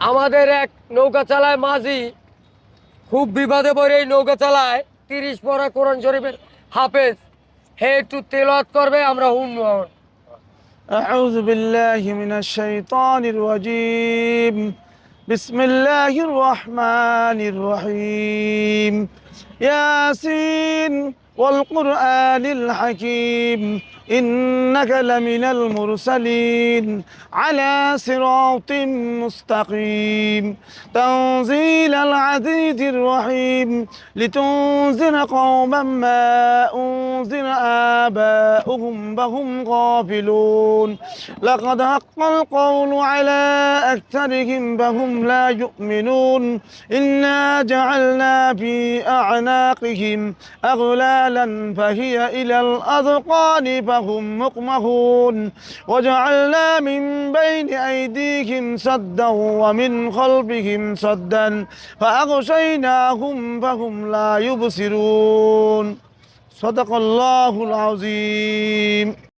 আমাদের এক নৌকা চালায় মাঝি খুব বিপদে পড়ে এই নৌকা চালায় তিরিশ পরা কোরআন শরীফের হাফেজ হে একটু তেলাওয়াত করবে আমরা শুনবো এখন। أعوذ بالله من الشيطان الرجيم بسم الله الرحمن الرحيم ياسين والقرآن الحكيم إنك لمن المرسلين على صراط مستقيم تنزيل العزيز الرحيم لتنذر قوما ما أنذر آباؤهم فهم غافلون. لقد حق القول على أكثرهم فهم لا يؤمنون. إنا جعلنا في أعناقهم أغلالا فهي إلى الأذقان فهم مقمحون. وجعلنا من بين أيديهم سدا ومن خلفهم سدا فأغشيناهم فهم لا يبصرون. সদকল্লাহুল আউজিম